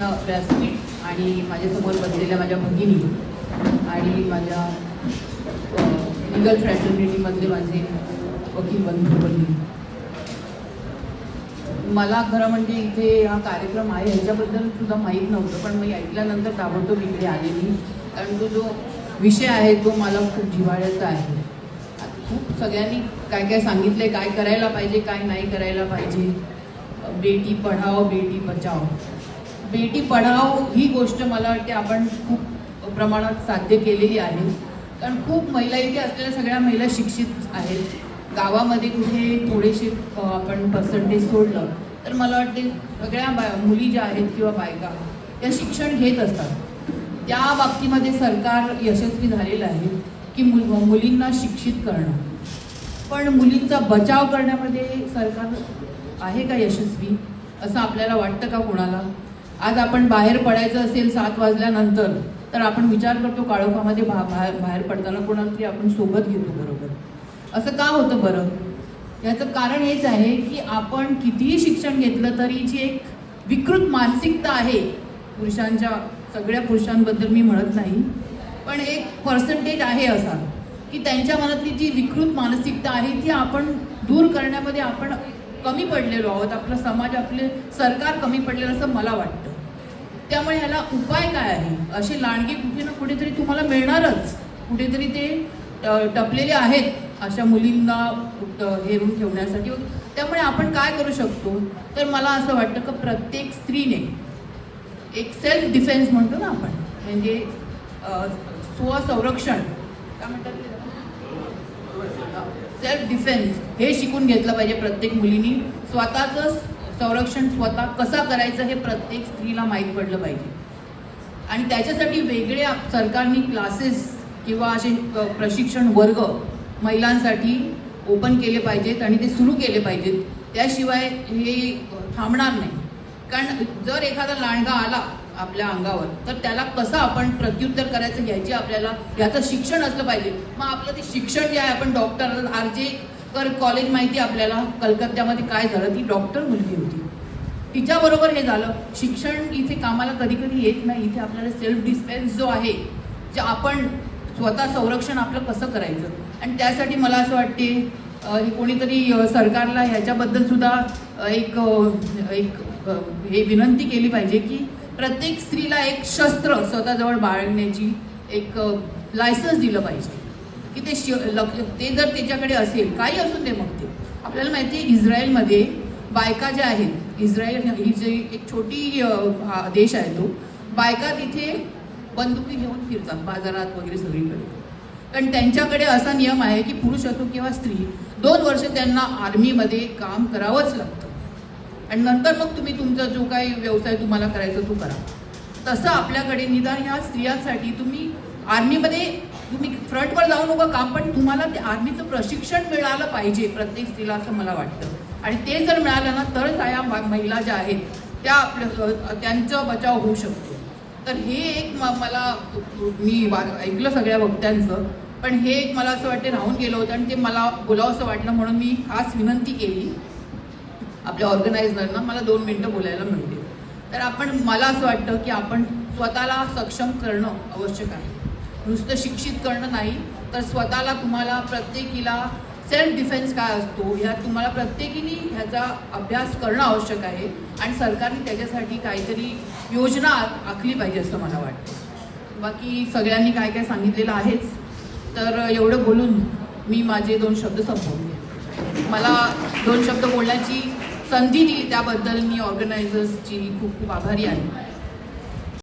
व्यासपीठ आणि माझ्यासमोर बसलेल्या माझ्या भगिनी आणि माझ्या लिगल फ्रॅटर्निटीमधले माझे वकील बंधू भगिनी मला खरं म्हणजे इथे हा कार्यक्रम आहे ह्याच्याबद्दल सुद्धा माहीत नव्हतं पण मी ऐकल्यानंतर ताबडतोब इकडे आलेली. कारण तो जो विषय आहे तो मला खूप जिव्हाळ्याचा आहे. आता खूप सगळ्यांनी काय काय सांगितलं काय करायला पाहिजे काय नाही करायला पाहिजे. बेटी पढाओ बेटी बचाओ. बेटी पढाव ही गोष्ट मला वाटते आपण खूप प्रमाणात साध्य केलेली आहे. कारण खूप महिला इथे असलेल्या सगळ्या महिला शिक्षित आहेत. गावामध्ये कुठे थोडेसे आपण पर्सेंटेज सोडलं तर मला वाटते सगळ्या बा मुली ज्या आहेत किंवा बायका त्या शिक्षण घेत असतात. त्या बाबतीमध्ये सरकार यशस्वी झालेलं आहे की मुल मुलींना शिक्षित करणं. पण मुलींचा बचाव करण्यामध्ये सरकार आहे का यशस्वी असं आपल्याला वाटतं का कोणाला? आज आपण बाहेर पडायचं असेल सात वाजल्यानंतर तर आपण विचार करतो काळोखामध्ये भा बाहेर बाहेर पडताना कोणाला तरी आपण सोबत घेतो बरोबर. असं का होतं बरं? याचं कारण हेच आहे की आपण कितीही शिक्षण घेतलं तरी जी एक विकृत मानसिकता आहे. पुरुषांच्या सगळ्या पुरुषांबद्दल मी म्हणत नाही पण एक पर्सेंटेज आहे असा की त्यांच्या मनातली जी विकृत मानसिकता आहे ती आपण दूर करण्यामध्ये आपण कमी पडलेलो आहोत आपला समाज आपले सरकार कमी पडलेलं असं मला वाटतं. त्यामुळे ह्याला उपाय काय आहे? अशी लांडगी कुठे ना कुठेतरी तुम्हाला मिळणारच. कुठेतरी ते टपलेले आहेत अशा मुलींना हेरून ठेवण्यासाठी. त्यामुळे आपण काय करू शकतो? तर मला असं वाटतं की प्रत्येक स्त्रीने एक सेल्फ डिफेन्स म्हणतो ना आपण. म्हणजे स्वसंरक्षण काय म्हणतात सेल्फ डिफेन्स हे शिकून घेतलं पाहिजे प्रत्येक मुलीनी. स्वतःचं संरक्षण स्वतः कसा करायचं हे प्रत्येक स्त्रीला माहीत पडलं पाहिजे. आणि त्याच्यासाठी वेगळे सरकारने क्लासेस किंवा असे प्रशिक्षण वर्ग महिलांसाठी ओपन केले पाहिजेत आणि ते सुरू केले पाहिजेत. त्याशिवाय हे थांबणार नाही. कारण जर एखादा लांडगा आला आपल्या अंगावर. तर त्याला कसं आपण प्रत्युत्तर करायचं याची आपल्याला याचं शिक्षण असलं पाहिजे. मग आपलं ते शिक्षण जे आहे आपण डॉक्टर आर जे कर कॉलेज माहिती आहे आपल्याला कलकत्त्यामध्ये काय झालं? ती डॉक्टर मुलगी होती. तिच्याबरोबर हे झालं. शिक्षण इथे कामाला कधी कधी येत नाही. इथे आपल्याला सेल्फ डिफेन्स जो आहे जे आपण स्वतः संरक्षण आपलं कसं करायचं? आणि त्यासाठी मला असं वाटते हे कोणीतरी सरकारला ह्याच्याबद्दल सुद्धा एक एक हे विनंती केली पाहिजे की प्रत्येक स्त्रीला एक शस्त्र स्वतःजवळ बाळगण्याची एक लायसन्स दिलं पाहिजे. की ते शि ते जर त्याच्याकडे असेल काही असून दे मग ते. आपल्याला माहिती आहे इस्रायलमध्ये बायका ज्या आहेत इस्रायल ही जी एक छोटी हा देश आहे तो बायका तिथे बंदुकी घेऊन फिरतात बाजारात वगैरे सगळीकडे. कारण त्यांच्याकडे असा नियम आहे की पुरुष असो किंवा स्त्री दोन वर्ष त्यांना आर्मीमध्ये काम करावंच लागतं. आणि नंतर मग तुम्ही तुमचा जो काही व्यवसाय तुम्हाला करायचा तो करा. तसं आपल्याकडे निदान ह्या स्त्रियांसाठी तुम्ही आर्मीमध्ये तुम्ही फ्रंटवर जाऊ नका काम पण तुम्हाला ते आर्मीचं प्रशिक्षण मिळालं पाहिजे प्रत्येक स्त्रीला असं मला वाटतं. आणि ते जर मिळालं ना तरच या मा- महिला ज्या आहेत त्या आपल्या त्यांचा बचाव होऊ शकतो. तर हे एक म- मला मी वा- ऐकलं सगळ्या वक्त्यांचं पण हे एक मला असं वाटते राहून गेलं होतं आणि ते मला बोलावंसं वाटलं म्हणून मी खास विनंती केली. आपल्या ऑर्गनायझरना मला दोन मिनटं बोलायला मिळतील. तर आपण मला असं वाटतं की आपण स्वतःला सक्षम करणं आवश्यक आहे. नुसतं शिक्षित करणं नाही तर स्वतःला तुम्हाला प्रत्येकीला सेल्फ डिफेन्स काय असतो ह्या तुम्हाला प्रत्येकीने ह्याचा अभ्यास करणं आवश्यक आहे आणि सरकारने त्याच्यासाठी काहीतरी योजना आखली पाहिजे असं मला वाटतं. बाकी सगळ्यांनी काय काय सांगितलेलं आहेच तर एवढं बोलून मी माझे दोन शब्द संपवले. मला दोन शब्द बोलण्याची संधी दिली त्याबद्दल मी ऑर्गनायझर्सची खूप खूप आभारी आहे.